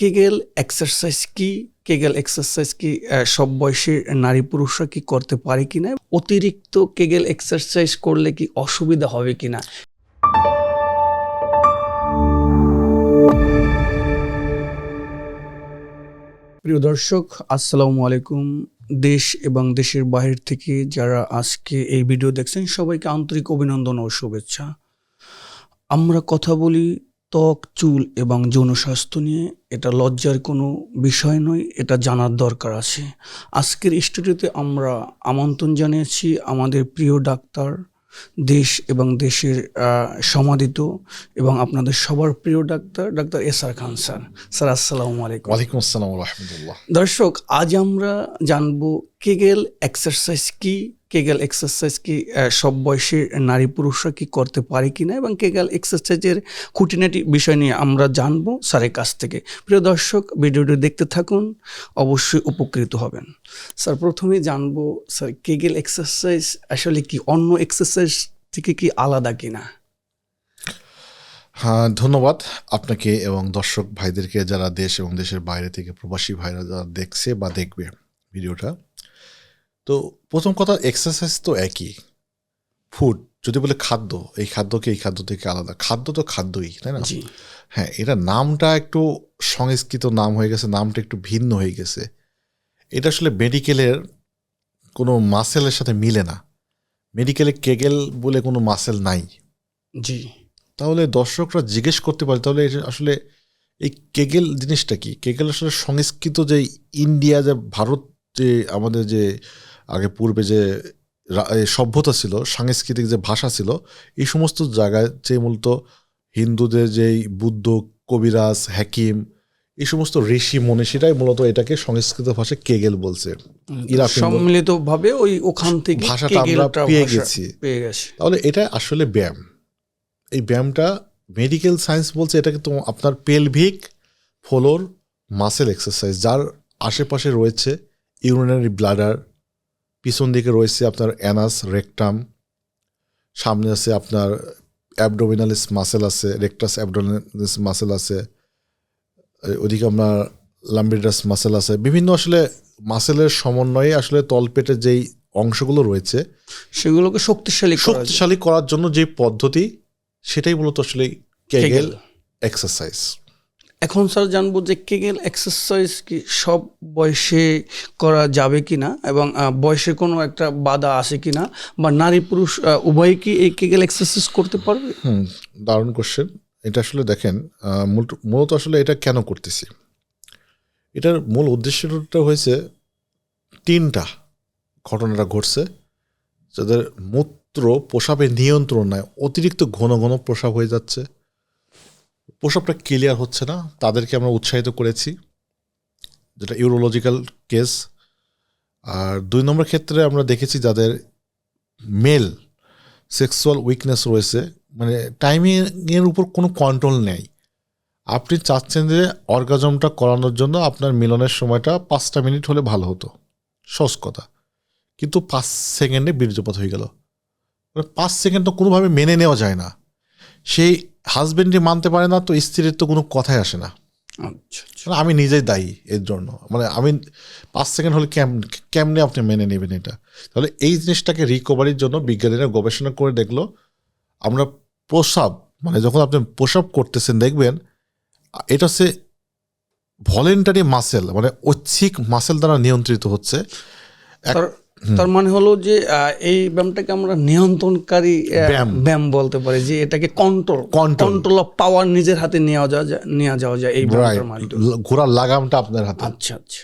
Kegel exercise কি? Kegel exercise কি সব বয়সের নারী পুরুষরা কি করতে পারে কিনা? অতিরিক্ত কেগেল এক্সারসাইজ করলে কি অসুবিধা হবে কিনা? প্রিয় দর্শক, আসসালামু আলাইকুম। দেশ এবং দেশের বাইরে থেকে যারা আজকে এই ভিডিও দেখছেন, সবাইকে আন্তরিক অভিনন্দন ও শুভেচ্ছা। আমরা কথা বলি ত্বক চুল এবং যৌন স্বাস্থ্য নিয়ে এটা লজ্জার কোনো বিষয় নয় এটা জানার দরকার আছে। আজকের স্টুডিওতে আমরা আমন্ত্রণ জানিয়েছি আমাদের প্রিয় ডাক্তার দেশ এবং দেশের সমাদিত এবং আপনাদের সবার প্রিয় doctor doctor S R Khan sir. Sir আসসালামু আলাইকুম। ওয়ালাইকুম আসসালাম রহমতুল্লাহ। দর্শক আজ আমরা জানব কেগেল এক্সারসাইজ কি? কেগেল এক্সারসাইজ কি সব বয়সের নারী পুরুষরা কি করতে পারে কি না এবং কেগেল এক্সারসাইজের খুঁটিনাটি বিষয় নিয়ে আমরা জানব স্যারের কাছ থেকে। প্রিয় দর্শক, ভিডিওটি দেখতে থাকুন, অবশ্যই উপকৃত হবেন। স্যার প্রথমে জানব, স্যার, কেগেল এক্সারসাইজ আসলে কি অন্য এক্সারসাইজ থেকে কি আলাদা কিনা? হ্যাঁ ধন্যবাদ আপনাকে এবং দর্শক ভাইদেরকে যারা দেশ এবং দেশের বাইরে থেকে প্রবাসী ভাইরা যারা দেখছে বা দেখবে ভিডিওটা। তো প্রথম কথা এক্সারসাইজ তো একই। ফুড যদি বলে খাদ্য এই খাদ্যকে এই খাদ্য থেকে আলাদা? খাদ্য তো খাদ্যই তাই না? হ্যাঁ এটা নামটা একটু সংস্কৃত নাম হয়ে গেছে নামটা একটু ভিন্ন হয়ে গেছে। এটা আসলে মেডিকেলের কোনো মাসেলের সাথে মিলে না। মেডিকেলে কেগেল বলে কোনো মাসেল নাই। জি। তাহলে দর্শকরা জিজ্ঞেস করতে পারে তাহলে আসলে এই কেগেল জিনিসটা কি? কেগেল আসলে সংস্কৃত যে ইন্ডিয়া যে ভারত যে আমাদের যে আগে পূর্বে যে সভ্যতা ছিল সাংস্কৃতিক যে ভাষা ছিল এই সমস্ত জায়গায় যে মূলত হিন্দুদের যেই বুদ্ধ কবিরাজ হাকিম এই সমস্ত ঋষি মনীষীরাই মূলত এটাকে সংস্কৃত ভাষায় কেগেল বলছে। ইরা ফিঙ্গল- সম্মিলিত ভাবে ওই ওখান থেকে ভাষাটা আমরা পেয়ে ভাষা গেছি। পেয়ে গেছে। তাহলে এটা আসলে ব্যায়াম। এই ব্যায়ামটা মেডিকেল সায়েন্স বলছে এটাকে তো আপনার পেলভিক ফলোর মাসেল এক্সারসাইজ যার আশেপাশে রয়েছে ইউরিনারি ব্লাডার পিছন দিকে রয়েছে আপনার অ্যানাস রেকটাম। সামনে আছে আপনার অ্যাবডোমিনালিস মাসেল আছে রেকটাস অ্যাবডোমিনালিস মাসেল আছে ওদিকে আপনার লাম্বিডাস মাসেল আছে। বিভিন্ন আসলে মাসেলের সমন্বয়ে আসলে তলপেটের যেই অংশগুলো রয়েছে সেগুলোকে শক্তিশালী শক্তিশালী করার জন্য যে পদ্ধতি সেটাই মূলত আসলে কেগেল কেগেল। এক্সারসাইজ এখন স্যার জানব যে কেগেল এক্সারসাইজ কি সব বয়সে করা যাবে কিনা এবং বয়সে কোনো একটা বাধা আছে কিনা বা নারী পুরুষ উভয় কি এই কেগেল এক্সারসাইজ করতে পারবে? হুম, দারুণ কোশ্চেন এটা আসলে দেখেন মূলত- আসলে এটা কেন করতেছি? এটার মূল উদ্দেশ্যটা হয়েছে তিনটা ঘটনাটা ঘটছে যাদের মূত্র প্রসাবের নিয়ন্ত্রণ নাই, অতিরিক্ত ঘন ঘন প্রসাব হয়ে যাচ্ছে। প্রসাবটা ক্লিয়ার হচ্ছে না, তাদেরকে আমরা উৎসাহিত করেছি, যেটা ইউরোলজিক্যাল কেস আর দুই নম্বর ক্ষেত্রে আমরা দেখেছি যাদের মেল সেক্সুয়াল উইকনেস রয়েছে মানে টাইমিংয়ের উপর কোনো কন্ট্রোল নেই। আপনি চাচ্ছেন যে অর্গাজমটা করানোর জন্য আপনার মিলনের সময়টা পাঁচটা মিনিট হলে ভালো হতো। সহজ কথা। কিন্তু পাঁচ সেকেন্ডে বীর্যপাত হয়ে গেল। মানে পাঁচ সেকেন্ড তো কোনোভাবে মেনে নেওয়া যায় না। সেই হাজবেন্ডই মানতে পারে না তো স্ত্রীর তো কোনো কথাই আসে না। আচ্ছা আচ্ছা। মানে আমি নিজেই দায়ী এর জন্য। মানে আমি পাঁচ সেকেন্ড হলে কেম কেমনে আপনি মেনে নেবেন এটা? তাহলে এই জিনিসটাকে রিকভারির জন্য বিজ্ঞানীরা গবেষণা করে দেখল আমরা প্রসাব মানে যখন আপনি প্রসাব করতেছেন দেখবেন এটা হচ্ছে ভলেন্টারি মাসেল মানে ঐচ্ছিক মাসেল দ্বারা নিয়ন্ত্রিত হচ্ছে। তার মানে হলো যে এই ব্যায়ামটাকে আমরা নিয়ন্ত্রণকারী ব্যায়াম। বলতে পারি যে এটাকে কন্ট্রোল কন্ট্রোল অফ পাওয়ার নিজের হাতে নেওয়া যাওয়া যায় নেওয়া যাওয়া যায় এই. ব্যায়ামটার মাধ্যমে। ঘোড়ার লাগামটা আপনার হাতে। আচ্ছা আচ্ছা।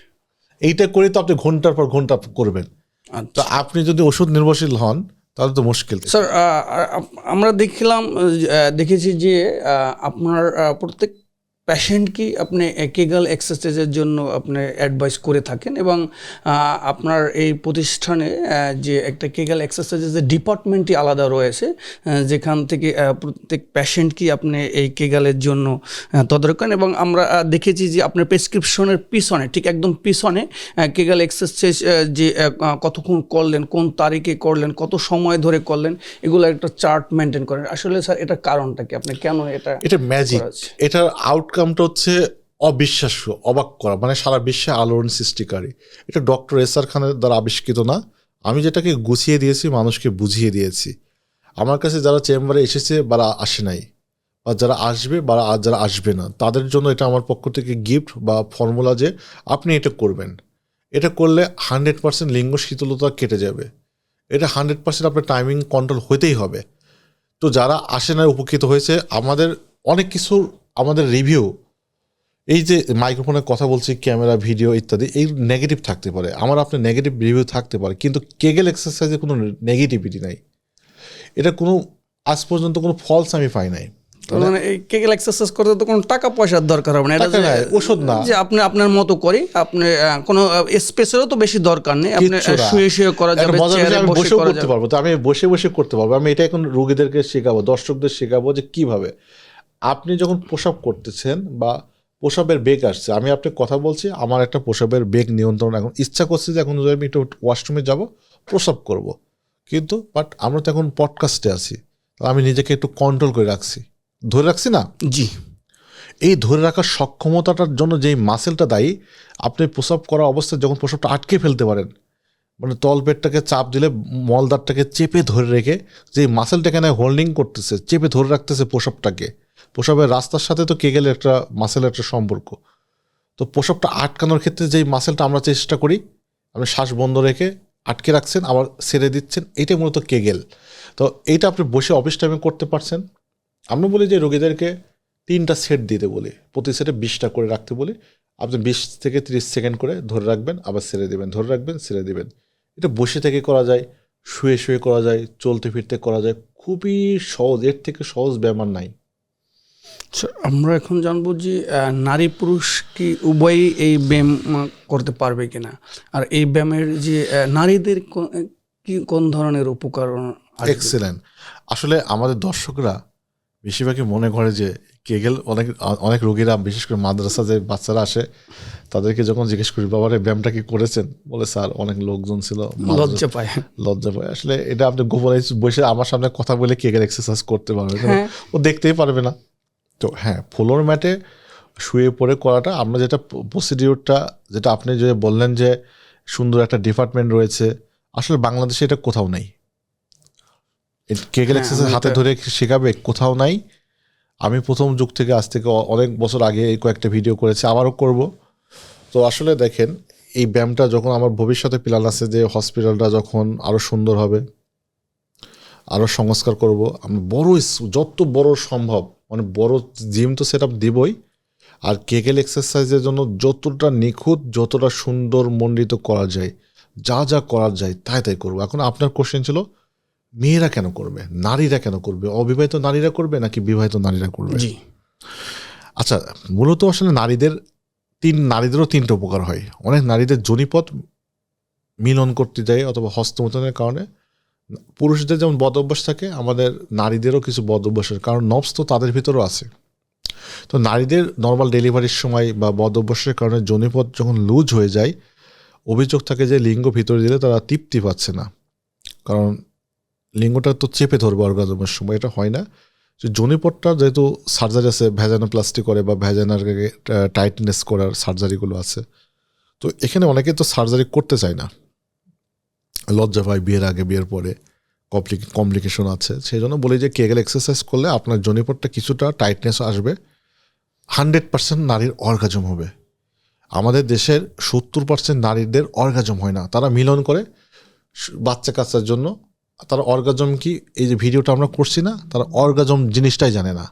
এইটা করে তো আপনি ঘণ্টার পর ঘণ্টা করবেন। তো আচ্ছা আপনি যদি ওষুধ নির্ভরশীল হন তাহলে তো মুশকিল। স্যার আমরা দেখলাম দেখেছি যে আপনার প্রত্যেক পেশেন্ট কি আপনি কেগাল এক্সারসাইজের জন্য আপনি অ্যাডভাইস করে থাকেন এবং আপনার এই প্রতিষ্ঠানে যে একটা কেগাল এক্সারসাইজের যে ডিপার্টমেন্টই আলাদা রয়েছে যেখান থেকে প্রত্যেক পেশেন্ট কি আপনি এই কেগালের জন্য তদারক করেন এবং আমরা দেখেছি যে আপনার প্রেসক্রিপশনের পিছনে ঠিক একদম পিছনে কেগাল এক্সারসাইজ যে কতক্ষণ করলেন কোন তারিখে করলেন কত সময় ধরে করলেন এগুলো একটা চার্ট মেনটেন করেন। আসলে স্যার এটার কারণটা কি? আপনি কেন এটা এটা ম্যাজিক করা আছে? আউটকামটা হচ্ছে অবিশ্বাস্য, অবাক করা মানে সারা বিশ্বে আলোড়ন সৃষ্টিকারী। এটা ডক্টর এস আর খানের দ্বারা আবিষ্কৃত না। আমি যেটাকে গুছিয়ে দিয়েছি, মানুষকে বুঝিয়ে দিয়েছি। আমার কাছে যারা চেম্বারে এসেছে বা আসে নাই। বা যারা আসবে বা যারা আসবে না। তাদের জন্য এটা আমার পক্ষ থেকে গিফট বা ফর্মুলা যে আপনি এটা করবেন। এটা করলে হান্ড্রেড পার্সেন্ট লিঙ্গ শীতলতা কেটে যাবে। এটা হান্ড্রেড পার্সেন্ট আপনার টাইমিং কন্ট্রোল হতেই হবে। তো যারা আসে না উপকৃত হয়েছে, আমাদের অনেক কিছু আমাদের রিভিউ এই যে মাইক্রোফোনে কথা বলছি ক্যামেরা ভিডিও ইত্যাদি এই নেগেটিভ থাকতে পারে। আমার আপনার নেগেটিভ রিভিউ থাকতে পারে কিন্তু কেগেল এক্সারসাইজে কোনো নেগেটিভিটি নাই। এটা কোনো আজ পর্যন্ত কোনো ফলস আমি পাই নাই। তার মানে কেকেল এক্সারসাইজ করতে তো কোনো টাকা পয়সার দরকার হবে না। এটা ওষুধ না। যে আপনি আপনার মতো করি আপনি কোনো স্পেসেরও তো বেশি দরকার নেই। আপনি শুয়ে শুয়ে করা যাবে চেয়ারে বসে করতে পারব তো আমি বসে বসে করতে পারব। আমি এটা এখন রোগীদেরকে শেখাবো দর্শকদের শেখাবো যে কীভাবে। আপনি যখন প্রসাব করতেছেন বা প্রসাবের বেগ আসছে আমি আপনাকে কথা বলছি আমার একটা প্রসাবের বেগ নিয়ন্ত্রণ এখন। ইচ্ছা করছে যে এখন যদি আমি একটু ওয়াশরুমে যাব প্রসাব করব। কিন্তু বাট আমরা তো এখন পডকাস্টে আছি আমি নিজেকে একটু কন্ট্রোল করে রাখছি। ধরে রাখছি না? জি। এই ধরে রাখার সক্ষমতাটার জন্য যেই মাসেলটা দায়ী আপনি প্রসাব করা অবস্থায় যখন প্রসাবটা আটকে ফেলতে পারেন মানে তল পেটটাকে চাপ দিলে মলদারটাকে চেপে ধরে রেখে যে মাসেলটা এখানে হোল্ডিং করতেছে চেপে ধরে রাখতেছে প্রসাবটাকে প্রসাবের রাস্তার সাথে তো কেগেলের একটা মাসেলের একটা সম্পর্ক। তো প্রসাবটা আটকানোর ক্ষেত্রে যেই মাসেলটা আমরা চেষ্টা করি, আপনি শ্বাস বন্ধ রেখে আটকে রাখছেন, আবার ছেড়ে দিচ্ছেন এইটাই মূলত কেগেল তো এইটা আপনি বসে অফিস টাইমে করতে পারছেন। আমরা বলি যে রোগীদেরকে তিনটা সেট দিতে বলি। প্রতি সেটে বিশটা করে রাখতে বলি। আপনি বিশ থেকে তিরিশ সেকেন্ড করে ধরে রাখবেন, আবার ছেড়ে দেবেন, ধরে রাখবেন, ছেড়ে দেবেন। এটা বসে থেকে করা যায়, শুয়ে শুয়ে করা যায়, চলতে ফিরতে করা যায়। খুবই সহজ, এর থেকে সহজ ব্যায়াম নাই। আমরা এখন জানব যে নারী পুরুষ কি উভয়ই এই ব্যায়াম করতে পারবে কিনা? আর এই ব্যায়ামের যে নারীদের কি কোন ধরনের উপকার এক্সেলেন্ট আসলে আমাদের দর্শকরা বেশিরভাগই মনে করে যে কেগেল অনেক অনেক রোগীরা বিশেষ করে মাদ্রাসা যে বাচ্চারা আসে তাদেরকে যখন জিজ্ঞেস করি বাবারে ব্যায়ামটা কি করেছেন? বলে স্যার অনেক লোকজন ছিল লজ্জা পায়। লজ্জা পায়। আসলে এটা আপনি গোপনে বসে আমার সামনে কথা বলে কেকের এক্সারসাইজ করতে পারবে হ্যাঁ। ও দেখতেই পারবে না। তো হ্যাঁ ফ্লোর ম্যাটে শুয়ে পড়ে করাটা আমরা যেটা প্রসিডিওরটা যেটা আপনি যে বললেন যে সুন্দর একটা ডিপার্টমেন্ট রয়েছে আসলে বাংলাদেশে এটা কোথাও নেই। হ্যাঁ, এক্সারসাইজ হাতে ধরে শেখাবে কোথাও নাই। আমি প্রথম যুগ থেকে আজ থেকে অনেক বছর আগে এই কয়েকটা ভিডিও করেছি আবারও করব। তো আসলে দেখেন এই ব্যায়ামটা যখন আমার ভবিষ্যতে প্ল্যান আছে যে হসপিটালটা যখন আরও সুন্দর হবে আরও সংস্কার করব আমি বড় যত বড় সম্ভব মানে বড় জিম তো সেট আপ দিবই। আর কেকেল এক্সারসাইজের জন্য যতটা নিখুঁত যতটা সুন্দর মণ্ডিত করা যায় যা যা করা যায় তাই তাই করব। এখন আপনার কোশ্চেন ছিল মেয়েরা কেন করবে? নারীরা কেন করবে? অবিবাহিত নারীরা করবে নাকি বিবাহিত নারীরা করবে? জি। আচ্ছা মূলত আসলে নারীদের তিন নারীদেরও তিনটা উপকার হয়। অনেক নারীদের জনিপথ মিলন করতে যায় অথবা হস্তমোচনের কারণে। পুরুষদের যেমন বদ অভ্যাস থাকে, আমাদের নারীদেরও কিছু বদ অভ্যাসের কারণ নবস তো তাদের ভিতরেও আছে। তো নারীদের নর্মাল ডেলিভারির সময় বা বদ অভ্যাসের কারণে জনিপথ যখন লুজ হয়ে যায়, অভিযোগ থাকে যে লিঙ্গ ভিতরে দিলে তারা তৃপ্তি পাচ্ছে না। কারণ লিঙ্গটা তো চেপে ধরবে অর্গাজমের সময়, এটা হয় না। যে জনিপটটা যেহেতু সার্জারি আছে ভ্যাজানোপ্লাস্টি করে বা ভ্যাজানারকে টাইটনেস করার সার্জারিগুলো আছে। তো এখানে অনেকে তো সার্জারি করতে চায় না। লজ্জা পায় বিয়ের আগে, বিয়ের পরে কমপ্লিকেশন আছে। সেই জন্য বলি যে কেগেল এক্সারসাইজ করলে আপনার জনিপটটা কিছুটা টাইটনেস আসবে। হান্ড্রেড পার্সেন্ট নারীর অর্গাজম হবে। আমাদের দেশের সত্তর পার্সেন্ট নারীদের অর্গাজম হয় না। তারা মিলন করে বাচ্চা কাচ্চার জন্য। তারা অর্গাজম কি এই যে ভিডিওটা আমরা করছি না, তারা অর্গাজম জিনিসটাই জানে না।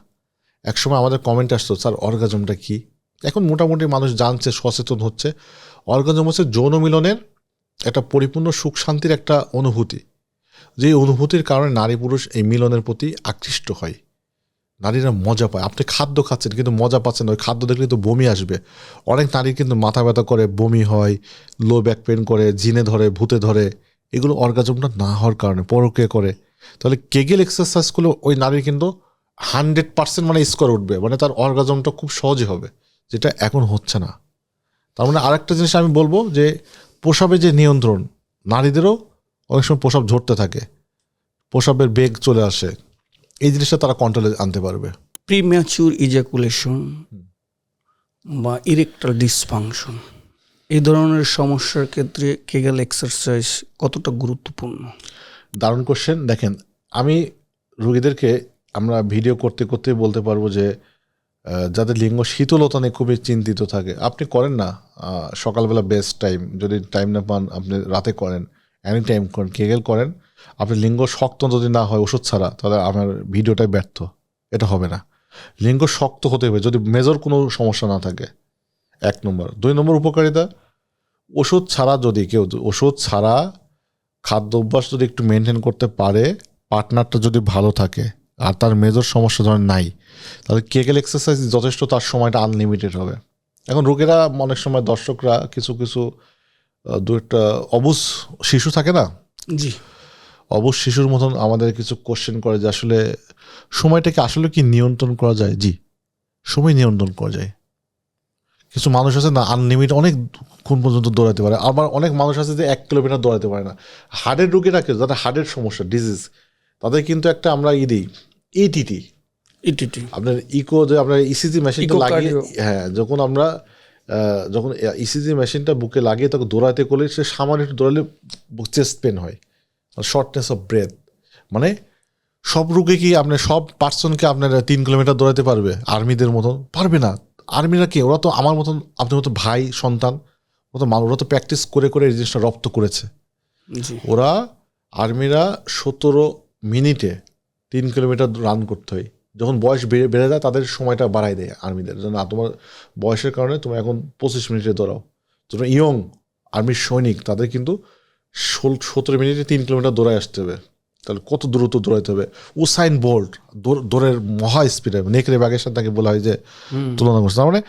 একসময় আমাদের কমেন্ট আসতো, স্যার অর্গাজমটা কি? এখন মোটামুটি মানুষ জানছে, সচেতন হচ্ছে। অর্গাজম হচ্ছে যৌন মিলনের একটা পরিপূর্ণ সুখ শান্তির একটা অনুভূতি। যে অনুভূতির কারণে নারী পুরুষ এই মিলনের প্রতি আকৃষ্ট হয়। নারীরা মজা পায়। আপনি খাদ্য খাচ্ছেন কিন্তু মজা পাচ্ছেন ওই খাদ্য দেখলে তো বমি আসবে। অনেক নারী কিন্তু মাথা ব্যথা করে, বমি হয়, লো ব্যাক পেন করে, জিনে ধরে, ভূতে ধরে। এগুলো অর্গাজমটা না হওয়ার কারণে পরকে করে। তাহলে কেগেল এক্সারসাইজ করলে ওই নারীর কিন্তু হান্ড্রেড পার্সেন্ট মানে স্কোর উঠবে। মানে তার অর্গাজমটা খুব সহজে হবে, যেটা এখন হচ্ছে না। তার মানে আরেকটা জিনিস আমি বলব যে প্রসাবে যে নিয়ন্ত্রণ নারীদেরও অনেক সময় প্রসাব ঝরতে থাকে। প্রসাবের বেগ চলে আসে। এই জিনিসটা তারা কন্ট্রোলে আনতে পারবে। প্রিম্যাচুর ইজাকুলেশন বা ইরেকটাল ডিসফাংশন এই ধরনের সমস্যার ক্ষেত্রে কেগেল এক্সারসাইজ কতটা গুরুত্বপূর্ণ? দারুণ কোশ্চেন দেখেন আমি রোগীদেরকে আমরা ভিডিও করতে করতে বলতে পারব যে যাদের লিঙ্গ শীতলতা নিয়ে খুবই চিন্তিত থাকে, আপনি করেন না। সকালবেলা বেস্ট টাইম যদি টাইম না পান, আপনি রাতে করেন এনি টাইম করেন কেগেল করেন আপনি লিঙ্গ শক্ত যদি না হয় ওষুধ ছাড়া, তাহলে আমার ভিডিওটাই ব্যর্থ, এটা হবে না। লিঙ্গ শক্ত হতে হবে, যদি মেজর কোনো সমস্যা না থাকে, এক নম্বর। দুই নম্বর উপকারিতা, ওষুধ ছাড়া যদি কেউ, ওষুধ ছাড়া খাদ্য অভ্যাস যদি একটু মেনটেন করতে পারে পার্টনারটা যদি ভালো থাকে আর তার মেজর সমস্যা ধরেন নাই। তাহলে কেকেল এক্সারসাইজ যথেষ্ট তার সময়টা আনলিমিটেড হবে। এখন রোগীরা অনেক সময় দর্শকরা কিছু কিছু দু একটা অবুজ শিশু থাকে না? জি। অবুজ শিশুর মতন আমাদের কিছু কোশ্চেন করে যে আসলে সময়টাকে আসলে কি নিয়ন্ত্রণ করা যায়? জি সময় নিয়ন্ত্রণ করা যায়। কিছু মানুষ আছে না আনলিমিটেড অনেক কোন পর্যন্ত দৌড়াতে পারে। আবার অনেক মানুষ আছে যে এক কিলোমিটার দৌড়াতে পারে না। হার্টের রোগীরাকে যাদের হার্টের সমস্যা ডিজিজ তাদের কিন্তু একটা আমরা ই দিই। ইটিটি ইটিটি আপনার ইকো যে আমরা ইসিজি মেশিনটা লাগিয়ে হ্যাঁ যখন আমরা যখন ইসিজি মেশিনটা বুকে লাগিয়ে তাকে দৌড়াতে করলে সে সামান্য একটু দৌড়ালে চেস্ট পেন হয় শর্টনেস অফ ব্রেথ মানে সব রোগে কি আপনি সব পার্সনকে আপনার তিন কিলোমিটার দৌড়াতে পারবে? আর্মিদের মতন। পারবে না। আর্মিরা কি? ওরা তো আমার মতন আপনার মতো ভাই সন্তান ওরা তো ওরা তো প্র্যাকটিস করে করে এই জিনিসটা রপ্ত করেছে। ওরা আর্মিরা সতেরো মিনিটে তিন কিলোমিটার রান করতে হয়। যখন বয়স বেড়ে বেড়ে যায় তাদের সময়টা বাড়াই দেয় আর্মিদের না তোমার বয়সের কারণে তুমি এখন পঁচিশ মিনিটে দৌড়াও। তোমরা ইয়ং আর্মির সৈনিক তাদের কিন্তু ষোল সতেরো মিনিটে তিন কিলোমিটার দৌড়ায় আসতে হবে। তাহলে কত দ্রুত দৌড়াইতে হবে? উসাইন বোল্ট দৌড়ের মহা স্পিডে নেকড়ে ব্যাগের সাথে তাকে বলা হয় যে তুলনা করছে। তার মানে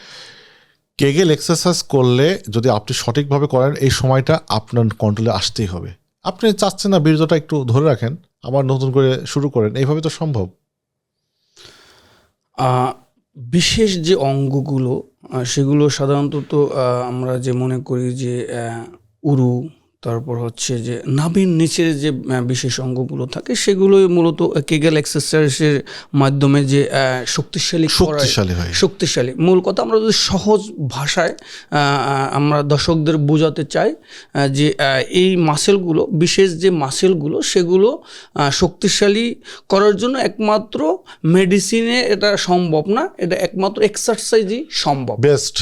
কেগেল এক্সারসাইজ করলে যদি আপনি সঠিকভাবে করেন এই সময়টা আপনার কন্ট্রোলে আসতেই হবে। আপনি চাচ্ছেন না বীর্যটা একটু ধরে রাখেন। আবার নতুন করে শুরু করেন, এইভাবে তো সম্ভব। বিশেষ যে অঙ্গগুলো সেগুলো সাধারণত আমরা যে মনে করি যে উরু তারপর হচ্ছে যে নাভির নিচের যে বিশেষ অঙ্গগুলো থাকে সেগুলোই মূলত কেগেল এক্সারসাইজের মাধ্যমে যে শক্তিশালী শক্তিশালী হয়। শক্তিশালী। মূল কথা আমরা যদি সহজ ভাষায় আমরা দর্শকদের বোঝাতে চাই যে এই মাসেলগুলো বিশেষ যে মাসেলগুলো সেগুলো শক্তিশালী করার জন্য একমাত্র মেডিসিনে এটা সম্ভব না। এটা একমাত্র এক্সারসাইজই সম্ভব। বেস্ট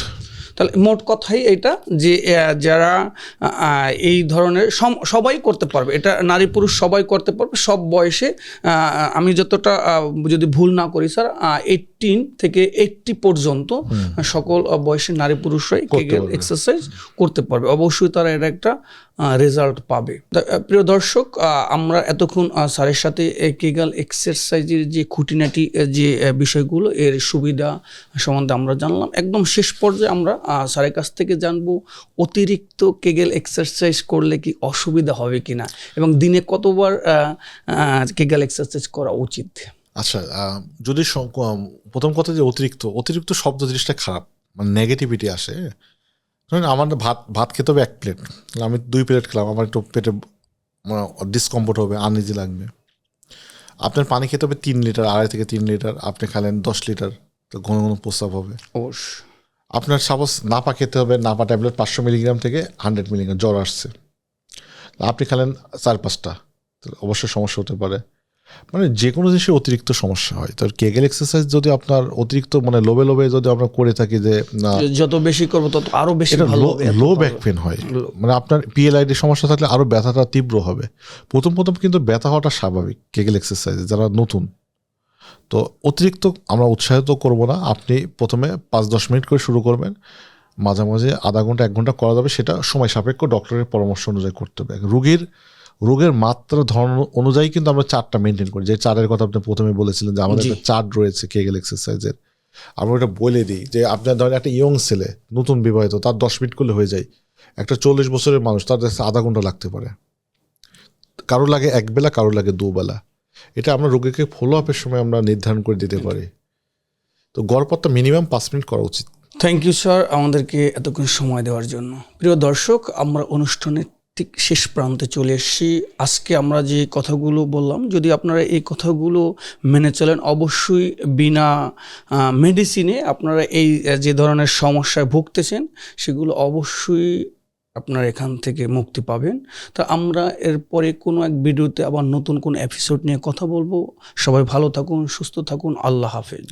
তাহলে মোট কথাই এটা যে যারা এই ধরনের সবাই করতে পারবে। এটা নারী পুরুষ সবাই করতে পারবে। সব বয়সে আমি যতটা যদি ভুল না করি স্যার এইটিন থেকে এইটটি পর্যন্ত সকল বয়সে বয়সের নারী পুরুষরাই এক্সারসাইজ করতে পারবে। অবশ্যই তারা এটা একটা রেজাল্ট পাবে। প্রিয় দর্শক আমরা এতক্ষণ স্যারের সাথে কেগাল এক্সারসাইজের যে খুঁটিনাটি যে বিষয়গুলো, এর সুবিধা সম্বন্ধে আমরা জানলাম। একদম শেষ পর্যায়ে আমরা স্যারের কাছ থেকে জানব, অতিরিক্ত কেগেল এক্সারসাইজ করলে কি অসুবিধা হবে কিনা? এবং দিনে কতবার কেগেল এক্সারসাইজ করা উচিত? আচ্ছা যদি প্রথম কথা যে অতিরিক্ত অতিরিক্ত শব্দ জিনিসটা খারাপ মানে নেগেটিভিটি আসে ধরেন আমার ভাত ভাত খেতে হবে এক প্লেট আমি দুই প্লেট খেলাম আমার একটু পেটে ডিসকমফোর্ট হবে আনইজি লাগবে। আপনার পানি খেতে হবে তিন লিটার আড়াই থেকে তিন লিটার আপনি খেলেন দশ লিটার তো ঘন ঘন প্রস্রাব হবে। অবশ্য। আপনার সাপোজ নাপা খেতে হবে নাপা ট্যাবলেট পাঁচশো মিলিগ্রাম থেকে হান্ড্রেড মিলিগ্রাম জ্বর আসছে। আপনি খেলেন চার পাঁচটা অবশ্যই সমস্যা হতে পারে। মানে যে কোনো জিনিসে অতিরিক্ত সমস্যা হয়। তো কেগেল এক্সারসাইজ যদি আপনার অতিরিক্ত মানে লোভে লোবে যদি আমরা করে থাকি যে না যত বেশি করব তত আরও বেশি ভালো লো। ব্যাক পেন হয়। মানে আপনার পিএলআইডি সমস্যা থাকলে আরও ব্যথাটা তীব্র হবে। প্রথম প্রথম কিন্তু ব্যথা হওয়াটা স্বাভাবিক কেগেল এক্সারসাইজে যারা নতুন। তো অতিরিক্ত আমরা উৎসাহিত করব না। আপনি প্রথমে পাঁচ দশ মিনিট করে শুরু করবেন। মাঝে মাঝে আধা ঘণ্টা এক ঘণ্টা করা যাবে সেটা সময় সাপেক্ষ ডক্টরের পরামর্শ অনুযায়ী করতে হবে। রোগীর রোগের মাত্রা ধরন অনুযায়ী কিন্তু আমরা চারটা মেনটেন করি। যে চারের কথা আপনি প্রথমে বলেছিলেন যে আমাদের। একটা চার্ট রয়েছে কেগেল এক্সারসাইজের আমরা ওটা বলে দিই যে আপনার ধরেন একটা ইয়ং ছেলে নতুন বিবাহিত তার দশ মিনিট করলে হয়ে যায়। একটা চল্লিশ বছরের মানুষ তার কাছে আধা ঘণ্টা লাগতে পারে। কারও লাগে এক বেলা কারও লাগে দুবেলা এটা আমরা রোগীকে ফলো আপের সময় আমরা নির্ধারণ করে দিতে পারি। তো গড়পত্তা মিনিমাম পাঁচ মিনিট করা উচিত। থ্যাংক ইউ স্যার আমাদেরকে এতক্ষণ সময় দেওয়ার জন্য। প্রিয় দর্শক আমরা অনুষ্ঠানের ঠিক শেষ প্রান্তে চলে এসেছি। আজকে আমরা যে কথাগুলো বললাম, যদি আপনারা এই কথাগুলো মেনে চলেন, অবশ্যই বিনা মেডিসিনে আপনারা এই, যে ধরনের সমস্যায় ভুগতেছেন, সেগুলো অবশ্যই আপনারা এখান থেকে মুক্তি পাবেন। তা আমরা এরপরে কোনো এক ভিডিওতে আবার নতুন কোন এপিসোড নিয়ে কথা বলব। সবাই ভালো থাকুন, সুস্থ থাকুন, আল্লাহ হাফেজ।